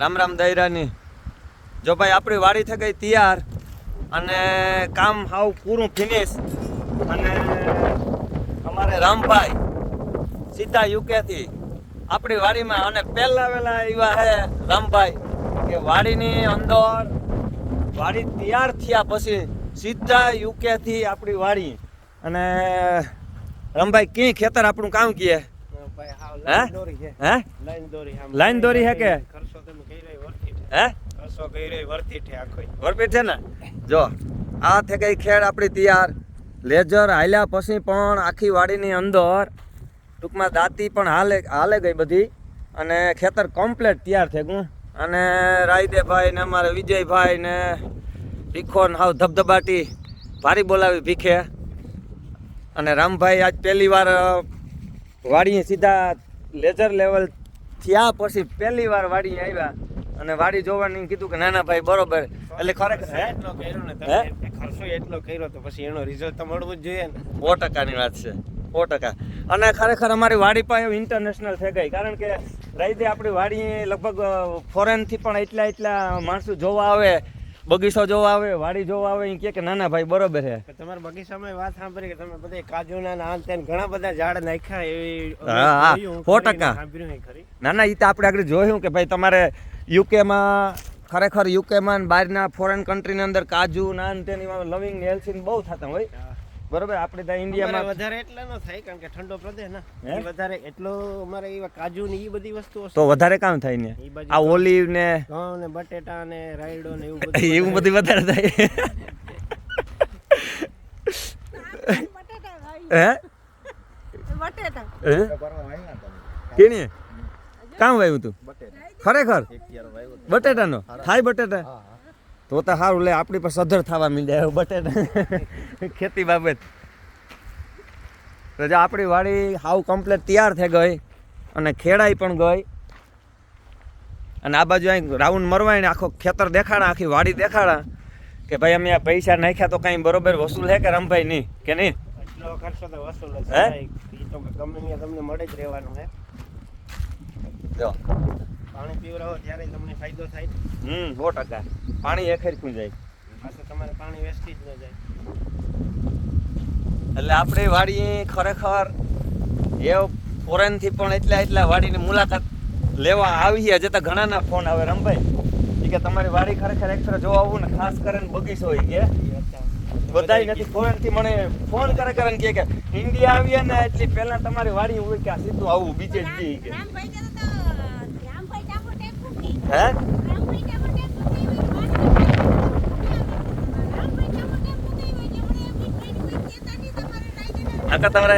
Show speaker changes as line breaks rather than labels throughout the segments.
રામ રામ દૈરાની જો ભાઈ, આપણી વાડી થઈ ગઈ તૈયાર અને કામ હાવ પૂરું ફિનિશ અને અમારે રામભાઈ સીધા યુકેથી આપણી વાડીમાં અને પહેલા વહેલા એવા હે રામભાઈ, કે વાડીની અંદર વાડી તૈયાર થયા પછી સીધા યુકેથી આપણી વાડી. અને રામભાઈ કી ખેતર આપણું કામ કીએ હે?
લાઈન દોરી
હે
લાઈન
લાઈન દોરી હે કે? હે?
છે
ને? જો આ થઈ ગઈ ખેડ આપણી તૈયાર. લેજર હાલ્યા પછી પણ આખી વાડીની અંદર ટૂંકમાં દાંતી પણ હાલે હાલે ગઈ બધી. અને ખેતર કમ્પ્લેટ તૈયાર થઈ ગયું અને રાયદેભાઈ ને અમારે વિજયભાઈ ને ભીખો ને હાવ ધબધબાટી ભારી બોલાવી ભીખે. અને રામભાઈ આજ પહેલી વાર વાડીએ સીધા લેજર લેવલ થયા પછી પહેલી વાર વાડી આવ્યા અને વાડી જોવાની કીધું કે નાના ભાઈ બરોબર. એટલે ખરેખર
એટલો કર્યો ને? ખર્ચો એટલો કર્યો તો પછી એનો રિઝલ્ટ તો મળવું જ જોઈએ ને.
સો ટકાની વાત છે સો ટકા. અને ખરેખર અમારી વાડી પાસે ઇન્ટરનેશનલ થઈ ગઈ કારણ કે રાઈતે આપણી વાડી લગભગ ફોરેનથી પણ એટલા એટલા માણસો જોવા આવે બગીચો જોવા આવે વાડી જોવા આવે એ કહે કે નાના ભાઈ બરોબર છે
કે તમારા બગીચામાં વાત સાંભળી કે તમે બધે કાજુના ને આન તેન ઘણા બધા ઝાડ નાખ્યા એવી
સો ટકા. ના ના એ તો આપણે આગળ જોયું કે ભાઈ તમારે યુકેમાં ખરેખર યુકેમાં બહારના ફોરેન કન્ટ્રીની અંદર કાજુ નાન તેની લવિંગ ને હેલ્સિંગ બહુ થતા હોય. બરોબર આપણે ત્યાં ઇન્ડિયામાં
વધારે એટલા નો થાય કારણ કે ઠંડો પ્રદેશ ને. વધારે એટલો અમારે એવા કાજુ ને એ બધી વસ્તુઓ
તો વધારે કામ થાય ને? આ ઓલિવ ને
ઘઉં ને બટેટા ને રાયડો ને એવું બધું
એવું બધું વધારે થાય. હે?
બટેટા
હે? કેની કામ વાવ્યું તું? ખરેખર? બટેટાનો? થાય બટેટા? તો તો સારું લે આપણી પર સધર થવા માંડ્યા બટેટા ખેતી બાબત. તો જે આપણી વાડી હાવ કમ્પ્લેટ તૈયાર થઈ ગઈ અને ખેડાઈ પણ ગઈ. અને આ બાજુ અહીં રાઉન્ડ મરવાઈને આખો ખેતર દેખાડા આખી વાડી દેખાડા કે ભાઈ અમે આ પૈસા નાખ્યા તો કાંઈ બરોબર વસૂલ છે કે રમભાઈ નહીં કે નહીં?
ખર્ચો તો વસૂલ
હે?
તો તમને મળે જ રહેવાનું હે.
જો.
પાણી પીવડાવો ત્યારે તમને ફાયદો થાય.
હમ સો ટકા. પાણી એ ખરખું જાય.
પાછું તમારે પાણી વેસ્ટેજ ન જાય.
એટલે આપણે વાડી ખરેખર એ ફોરેનથી પણ એટલા એટલા વાડીની મુલાકાત લેવા આવીએ જતા ઘણાના ફોન આવે. રમભાઈ કે તમારી વાડી ખરેખર એક્સ્ટ્રા જોવા આવું ને ખાસ કરીને બગીચો હોય કે? બધાય નથી. ફોરેનથી મને ફોન કરે કરે ને કે ઇન્ડિયા આવીએ ને એટલી પહેલા તમારી વાડી હોય કે આ સીધું આવું બીજે જ કે.
નાઈ
નકર તમારે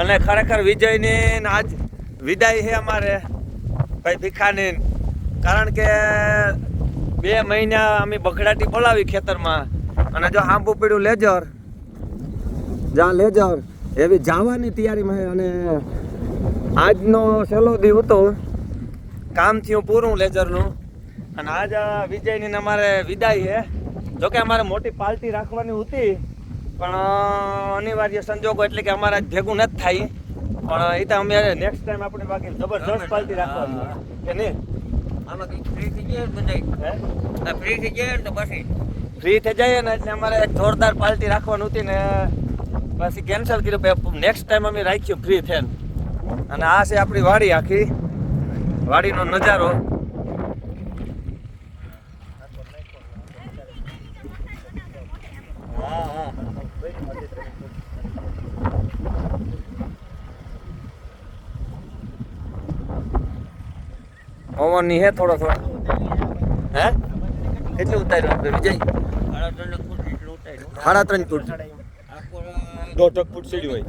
અને ખરેખર વિજયની ને આજ વિદાય છે અમારે ભાઈ ભીખાની. કારણ કે બે મહિના અમે બગડાટી બોલાવી ખેતરમાં. અને જો આંબુ પીડ્યું લેજર. જ્યાં લેજર. એવી જવાની તૈયારીમાં અને આજનો છેલ્લો દી હતો. કામ થયું પૂરું લેજરનું. અને આજ આ વિજયની ને અમારે વિદાય છે. જોકે અમારે મોટી પાર્ટી રાખવાની હતી પણ અનિવાર્ય સંજોગો એટલે કે અમારે ભેગું નથી થાય. પણ એ તો અમે નેક્સ્ટ ટાઈમ આપણે બાકી જબરજસ્ત પાર્ટી રાખવાની. કે નહીં?
આમાં ફ્રી થઈ જાય? આ ફ્રી થઈ જાય ને તો પછી.
ફ્રી થઈ જાય ને એટલે અમારે એક જોરદાર પાર્ટી રાખવાની હતી ને પછી કેન્સલ કર્યું. નેક્સ્ટ ટાઈમ અમે રાખ્યું ફ્રી થઈને. અને આ છે આપણી વાડી આખી. વાડીનો નજારો. પવનની હે થોડો થોડો. હે? કેટલું ઉતાર્યું વિજય?
સાડા ત્રણ ફૂટ. જેટલું ઉતાર્યું
સાડા ત્રણ ફૂટ દોઢ ફૂટ સીડી હોય.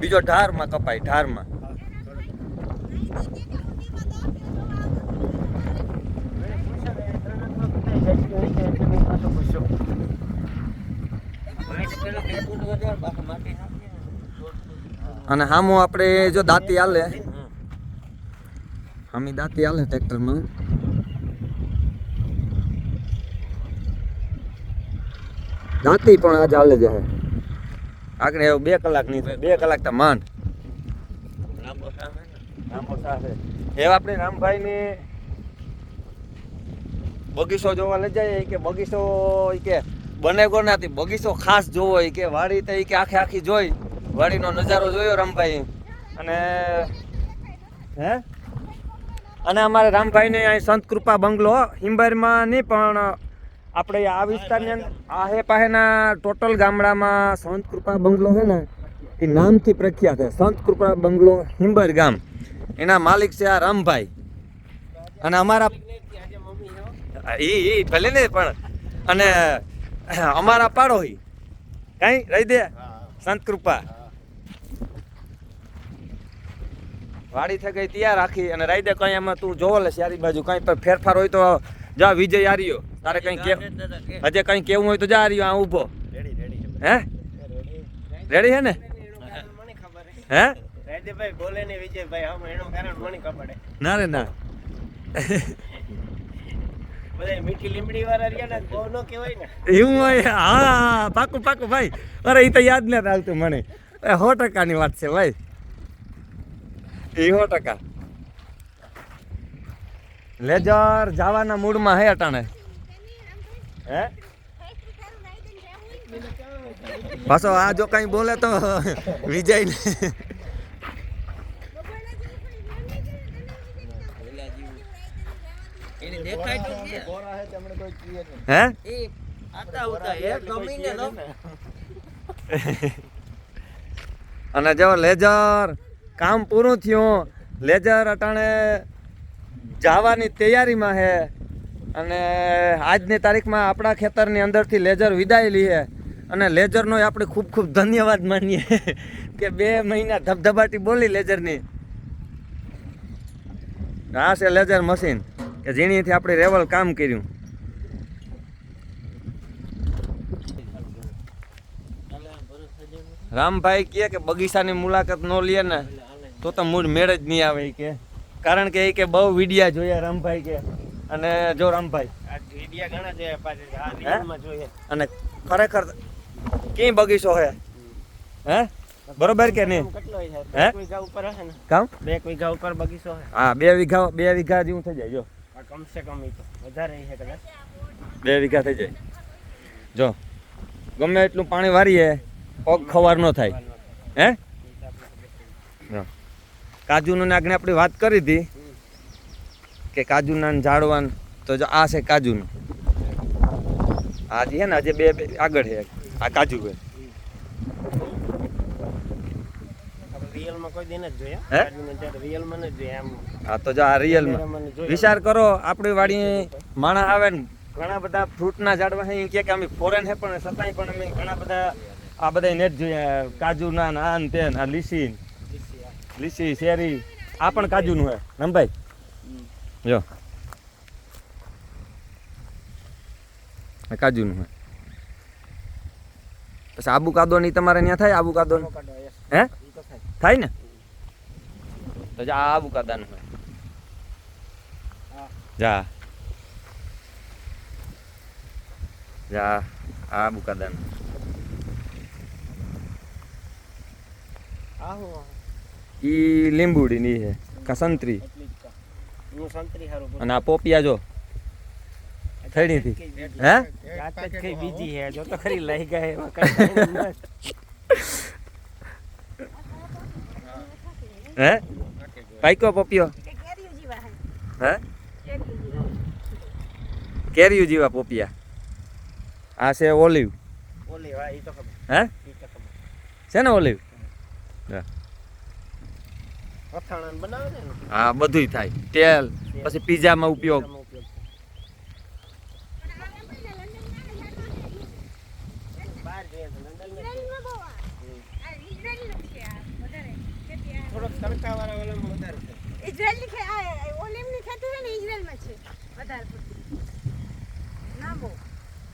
બીજો ઢારમાં કપાય ઢારમાં
પાણી તો પેલો બે ફૂટ વધારે બાકી માટી નાખીએ ને.
અને હામો આપણે જો દાંતી હાલે. હામી દાંતી હાલે ટ્રેક્ટરમાં. દાંતી પણ આજ હાલે જાય આગળ એવું બે કલાક થાય. બે કલાક તો માંડ.
લાંબો સામે ને.
સાથે એ આપણે રામભાઈની બગીચો જોવા લઈ જાય કે બગીચો કે બને ગો નાથી બગીચો ખાસ જોવો કે વાડી તો કે આખે આખી જોઈ. વાડીનો નજારો જોયો રામભાઈ અને હે? અને અમારે રામભાઈને અહીં સંત કૃપા બંગલો હિંબારમાં નહીં પણ આપણે આ વિસ્તારની અંદર આ હે પાસેના ટોટલ ગામડામાં સંત કૃપા બંગલો છે ને એ નામથી પ્રખ્યાત છે. સંત કૃપા બંગલો હિંબર ગામ. એના માલિક છે આ રામભાઈ. અને અમારા ઈ ઈ ભલે ને પણ અને અમારા પાડોહી. કઈ રહી દે? સંત કૃપા. વાડી થઈ ગઈ તૈયાર રાખી અને રાઈડે કઈ એમાં તું જોવો લે સારી બાજુ, કઈ પણ ફેરફાર હોય તો જા, વિજય આર્યો તારે કઈ કે હજે કઈ કેવું હોય તો જા આર્યો આ ઊભો. હે? રેડી હે ને?
હે? ખબર
ના રે, ના.
મીઠી લીમડી વાળા
હા પાકું પાકું, ભાઈ. અરે એ તો યાદ નથી આવતું મને. સો ટકાની વાત છે, ભાઈ. એ સો ટકા. લેજર જવાના મૂડમાં હે અટાણે. હે? પાછો આ જો કઈ બોલે તો વિજય. હે. અને જો લેજર કામ પૂરું થયું લેજર અટાણે જવાની તૈયારીમાં છે અને આજની તારીખમાં આપણા ખેતરની અંદરથી લેજર વિદાય લઈએ અને લેજરનો આપણે ખૂબ ખૂબ ધન્યવાદ માનીએ કે બે મહિના ધબધબાટી બોલી લેજરની આ છે લેજર મશીન, કે જેણીથી આપણે રેવલ કામ કર્યું. રામભાઈ કહે કે બગીચાની મુલાકાત ન લે ને. તો તો મૂળ મેળ જ નહીં આવે કે. કારણ કે એ કે બહુ વિડિયા જોયા રામભાઈ કે. અને જો રામભાઈ.
વિડિયા ઘણા જોયા પાછી જોઈએ.
અને ખરેખર ક્યાંય બગીચો હે? હે? બરોબર કે નહીં?
કેટલો
હે?
બે વીઘા ઉપર હશે ને?
કામ?
બે વીઘા ઉપર બગીચો હે.
હા બે વીઘા બે વીઘા જેવું થઈ જાય જો.
કમસે કમ એ તો વધારે છે કદાચ.
બે વીઘા થઈ જાય. જો ગમે એટલું પાણી વારીએ પગ ખવાર ન થાય. હે? જો. કાજુનું આગળ આપણે વાત કરી હતી કે કાજુના ઝાડવાન તો જો આ છે કાજુનું. આ છે ને આજે બે બે આગળ છે. આ કાજુ છે હે? તો જો આ રિયલમાં વિચાર કરો આપણી વાડી માણસ આવે ને ઘણા બધા ફ્રૂટના ઝાડવા છે કે અમે ફોરેન છે પણ છતાંય પણ અમે ઘણા બધા આ બધા નેટ જોયા કાજુના ને આ તે આ લીસી. લીસી શેરી. આ પણ કાજુનું હે. રમભાઈ જો. કાજુનું હે. પછી આબુ કાદો ની તમારે ત્યાં થાય આબુ કાદો હે?
થાય.
થાય ને? તો જા આબુ કાદાનું હે. જા. જા આબુ કાદાનું
આ હું
લીંબુડીની લીંબુડી ની છે કા સંતરી.
હું.
અને આ પોપિયા જો હે
જાત જ કઈ બીજી હે જો તો ખરી લઈ ગયા
હે પાઈકો પોપિયો
હે.
હે. કેરીયું જેવા પોપિયા આ છે ઓલિવ
ઓલિવ હા એ તો ખબર
હે છે ને ઓલિવ
એનું.
હા બધુંય થાય. તેલ પછી પીઝામાં ઉપયોગ.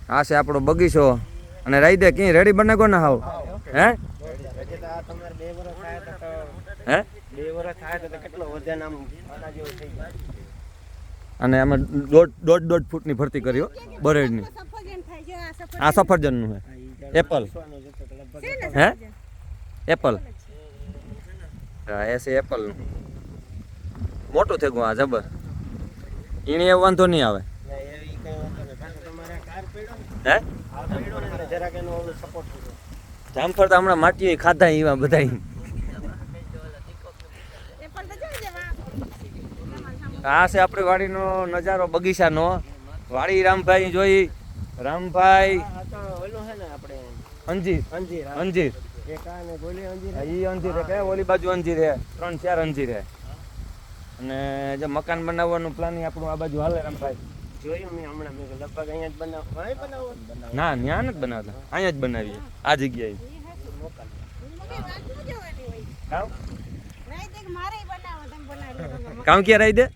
આ છે.
આપણો બગીચો. અને રહી દે ક્યાંય રેડી બને કોને ના હાવ? હે
હજી તો આ તમારે બે વર્ષ થાય તો તો
હે?
બે વર્ષ થાય તો તો કેટલો વજન આમ આના જેવું થઈ જાય.
અને અમે દોઢ દોઢ દોઢ ફૂટની ભરતી કર્યો બરેડની.
આ
સફરજનનું છે
ને
હે? એપલ. હા એ છે એપલનું મોટું થઈ ગયું આ જબર. એને એવું વાંધો નહીં. આવે હે. જામફળ તો હમણાં માટીએ ખાધા એવા બધા
એ પણ તો જોઈ લેવા
આ છે આપણી વાડીનો નજારો બગીચાનો. વાડી રામભાઈ જોઈ. રામભાઈ.
આ- આ તો ઓલું છે ને આપણે
અંજીર.
અંજીર આ.
અંજીર. ઈ અંજીર હે ઓલી બાજુ અંજીર હે ત્રણ ચાર અંજીર હે અને જે મકાન બનાવવાનું પ્લાનિંગ આપણું આ બાજુ હાલે રામભાઈ.
જોયું મેં હમણાં. મેં લગભગ અહીંયા જ બનાવ
ના નથી બનાવતા. અહીંયા જ બનાવીએ. આ જગ્યાએ. કામ? ક્યાં રહી દે?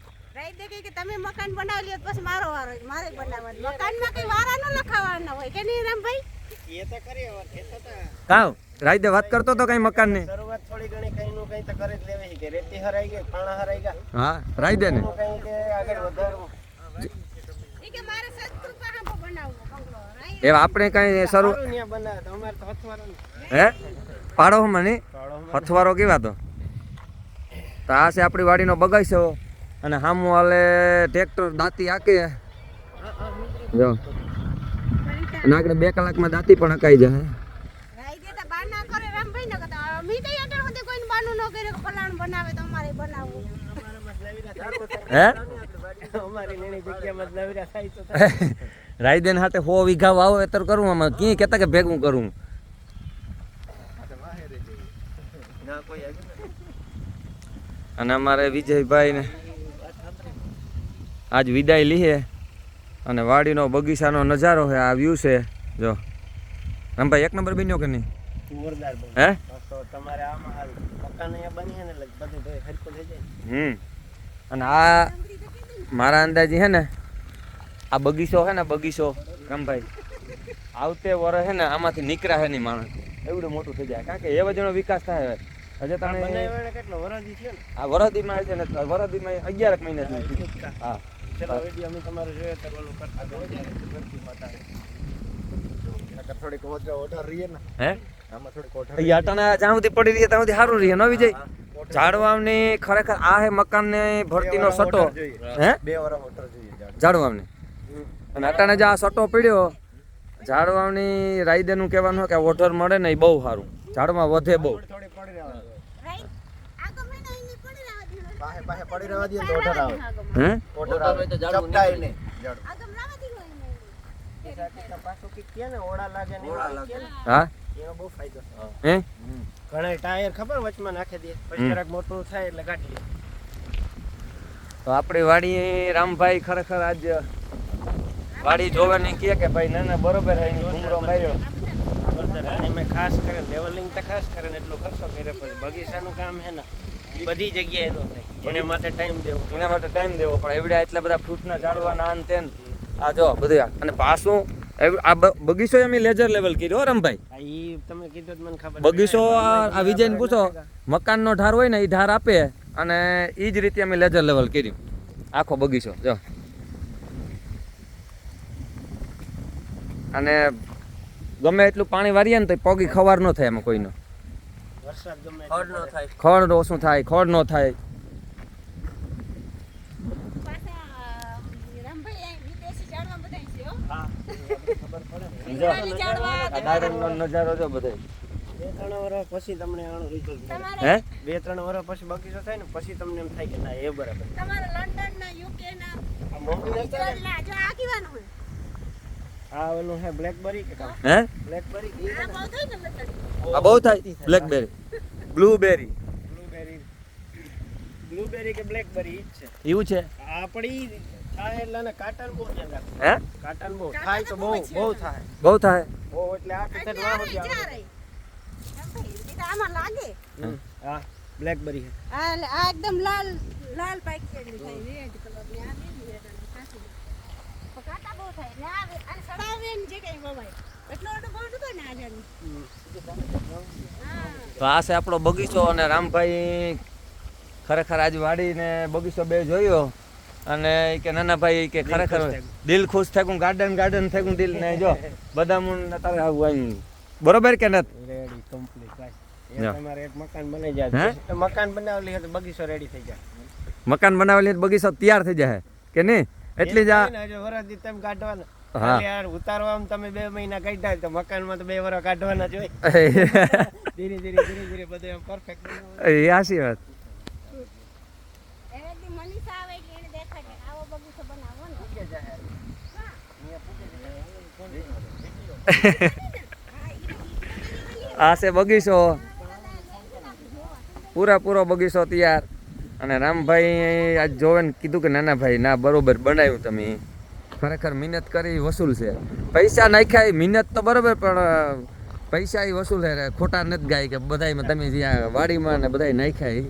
રાઈ દે કે તમે મકાન બનાવી લ્યો તો પછી મારો વારો મારે બનાવવાનું મકાનમાં કઈ વારા ન લખાવાના હોય. કે નહીં રામભાઈ?
એ તો કરી હવે કહેતા હતા.
કામ રાઈ વાત કરતો તો કઈ મકાનની
શરૂઆત થોડી ઘણી કઈ નું કઈ તો કરી જ લેવી કે રેતી હરાઈ ગઈ પાણા હરાઈ ગયા.
હા રાઈદે ને
કઈ કે આગળ વધારવું.
એ કે મારે સસ્તું પાહાંબો બનાવવો બંગલો રાઈ
એ આપણે કઈ શરૂ
સારું ન્યા તો અમારે તો હથવારો
હે? પાડો મને હથવારો કેવા તો? તો આ છે આપણી વાડીનો બગાઈશો અને સામું હાલે ટ્રેક્ટર દાંતી હાકે. જો. અને આગળ બે કલાકમાં દાંતી પણ હકાઈ જાય
રાઈ દે તો બાના કરે રામભાઈ ને કહેતા મી તો અત્યાર સુધી કોઈને બાનું ન કર્યું કે ફલાણું બનાવે તો અમારે બનાવવું.
હે?
અમારી નાની જગ્યામાં જ નવરા થાય તો થાય.
રાયદેન હાથે હો વીઘા વાવેતર કરવું આમાં ક્યાં કેતા કે ભેગું
નથી.
અને અમારે વિજયભાઈ ને આજ વિદાય લઈએ અને વાડીનો બગીચાનો નજારો છે આ વ્યૂ છે. જો. રામભાઈ એક નંબર બન્યો કે નહીં? હે?
તમારે આમાં મકાન બની ને બધું ભાઈ થઈ જાય.
હમ. અને આ મારા અંદાજી હે ને આ બગીચો હે ને બગીચો રામભાઈ આવતે વરસ હે ને આમાંથી નીકળ્યા હે નહીં માણસ. એવડું મોટું થઈ જાય. કારણ કે એવા જણો વિકાસ થાય હજે
થયો
આ વરદીમાં છે ને વરદીમાં અગિયાર મહિના થયું હા.
ચલો વીડિયો અમે તમારે કરતા થોડીક રહીએ ને.
હે?
આમાં થોડીક
જ્યાં સુધી પડી રહીએ ત્યાં સુધી સારું રહીએ ન વિજય? ઝાડવાવની ખરેખર આ હે મકાનને ભરતીનો સટો. હે?
બે વરસ જોઈએ.
અને અટાણે જે આ સટો પડ્યો ઝાડવાવની રાયદેનું કહેવાનું કે ઓઢર મળે ને એ બહુ સારું ઝાડમાં વધે બહુ
થોડી પડી રહેવા દો.
રાઈ આગળ મહિના એની પડી રહેવા દીધો
પાસે પાસે પડી રહેવા દઈએ તો ઓઢા આવે.
હે?
ઓઢા આવે. ચપટાય નહીં. ઝાડ.
આગળ લાવવા દીધો એને
પાછું કંઈક કહે ને ઓળા લાગે ને એવું કંઈક
હા?
એનો બહુ ફાયદો.
હે?
ઘણા ટાયર ખબર વચમાં નાખી દે પછી જરાક મોટું થાય એટલે કાઢી લે.
તો આપણી વાડી રામભાઈ ખરેખર આજ વાડી જોવાની કે કે ભાઈ ના ના બરોબર હે ઘૂમરો માર્યો.
ખાસ કરે લેવલિંગ તો ખાસ કરે ને કરશો ખર્ચો કરે પછી બગીચાનું કામ હે ને. બધી જગ્યાએ તો થાય. એને માટે ટાઈમ દેવો
એના માટે ટાઈમ દેવો પણ એવડા એટલા બધા ફ્રૂટના ઝાડવા ના તેન. આ જો બધું અને પાછું આ બગીચો અમે લેજર લેવલ કર્યો રમભાઈ.
તમે કીધું મને ખબર
બગીચો આ વિજય વિજયને પૂછો મકાનનો ઢાર હોય ને એ ઢાર આપે અને એ જ રીતે અમે લેજર લેવલ કર્યું. આખો બગીચો જો. અને ગમે એટલું પાણી વારીએ ને તો પોગી ખવાર ન થાય એમાં કોઈનો.
ખડ નો થાય.
ઓછું થાય ખડ ન થાય. નજારો જો બધે
બે ત્રણ વર્ષ પછી તમને આનું રિઝલ્ટ
હે?
બે ત્રણ વર્ષ પછી બગીચો થાય ને પછી તમને એમ થાય કે ના એ બરાબર.
તમારે લંડન ના યુકે ના
આ મોંઘી નથી ને?
ઇઝરાયલ ના જો આ હોય.
આ ઓલું હે બ્લેકબેરી કે કામ
હે?
બ્લેકબેરી
આ બહુ થાય.
બ્લેકબેરી બ્લુબેરી
બ્લુબેરી બ્લુબેરી કે બ્લેકબેરી છે.
એવું છે?
આપણી થાય એટલે ને કાટન બહુ
હે?
કાટન બહુ થાય તો બહુ બહુ થાય.
બહુ થાય.
બહુ એટલે આ
એટલે
કિચન
આ
વાહ
રહી, જ્યાં રહી. રામભાઈ, એ તો આમાં લાગે.
હા બ્લેકબેરી છે
આ આ એકદમ લાલ લાલ પાકી જેવી થાય રેડ કલરની આ લીલી રેડ અને કાચી. પણ કાંટા બહુ થાય. ને આ વે- સડાવે ને જે કંઈ વવાય. એટલો બધો બહુ નતો ને આજાની.
તો આ છે આપણો બગીચો અને રામભાઈ ખરેખર આજ વાડીને બગીચો બે જોયો. અને કે નાના ભાઈ કે ખરેખર દિલ ખુશ થયું ગાર્ડન ગાર્ડન થયું દિલ ને જો. બધા મુન તારે આવું આવ્યું બરોબર કે નથી?
રેડી કમ્પ્લીટ બસ. એ
હા.
તમારે એક મકાન બની જાય. મકાન બનાવેલી બગીચો રેડી થઈ જાય.
મકાન બનાવેલી તો બગીચો તૈયાર થઈ જાય કે નહીં? એટલી જ
વરસથી તમે કાઢવાના.
હા.
યાર ઉતારવામાં તમે બે મહિના કાઢ્યા તો મકાનમાં તો બે વરસ કાઢવાના જ હોય. ધીરે ધીરે ધીરે ધીરે બધું એમ પરફેક્ટ
એ હાસી વાત.
એવેથી મનીષા આવે એટલે એને દેખાડે કે આવો બગીચો બનાવો ને
આ છે. બગીચો. પૂરા પૂરો બગીચો તૈયાર. અને રામભાઈ આજ જોવે ને કીધું કે નાના ભાઈ ના બરોબર બનાવ્યું તમે. ખરેખર મહેનત કરી વસૂલ છે. પૈસા નાખ્યા મહેનત તો બરોબર પણ પૈસા એ વસૂલ છે ખોટા નથી ગાય કે બધાય તમે જ્યાં વાડીમાં ને બધાય નાખ્યા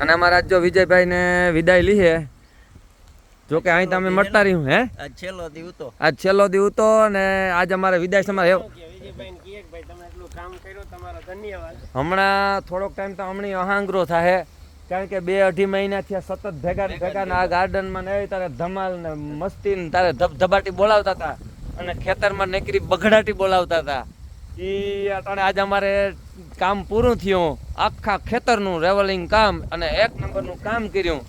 અને અમારા જો વિજયભાઈને વિદાય લીધે જો કે અહીં તમે મળતા રહ્યું હે?
છેલ્લો દી ઉતો
આજ છેલ્લો દી તો ને આજ અમારે વિદાય
વિજયભાઈ ને તમારો
હમણાં થોડોક ટાઈમ તો હમણાં અહાંગરો થાય કારણ કે બે અઢી મહિના થયા સતત ભેગા ભેગા આ ગાર્ડનમાં ને તારે ધમાલ ને મસ્તી ને તારે ધબધબાટી બોલાવતા હતા. અને ખેતરમાં નેકરી બગડાટી બોલાવતા હતા. એ અટાણે આજે અમારે કામ પૂરું થયું. આખા ખેતરનું રેવલિંગ કામ અને એક નંબરનું કામ કર્યું.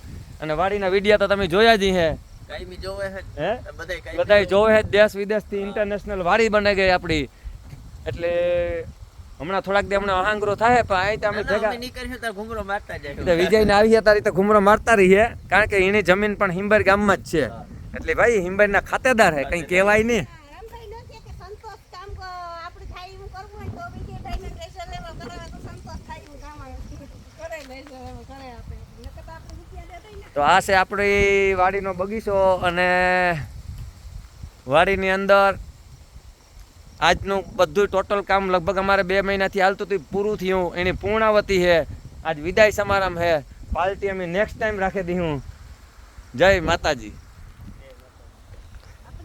અને વાડીના વિડીયા તો તમે જોયા જ હે.
બધા જોવે
દેશ વિદેશથી ઇન્ટરનેશનલ વાડી બને ગઈ આપણી એટલે હમણાં થોડાક દે હમણાં અહાંગરો થાય પણ અહીં તો અમે
ના, ના,
ભેગા
નીકળીશું તો ઘૂમરો મારતા જાય.
વિજય ને આવી તારી તો ઘુમરો મારતા રહીએ કારણ કે એની જમીન પણ હિંબર ગામમાં જ છે. એટલે ભાઈ હિંબરના ખાતેદાર હે કઈ કહેવાય નહીં.
નો તો
આ છે આપણી વાડીનો બગીચો અને વાડીની અંદર આજનું બધું ટોટલ કામ લગભગ અમારે બે મહિનાથી હાલતું હતું પૂરું થયું. એની પૂર્ણાવતી છે. આજ વિદાય સમારંભ છે. પાર્ટી અમે નેક્સ્ટ ટાઈમ રાખી હું જય માતાજી.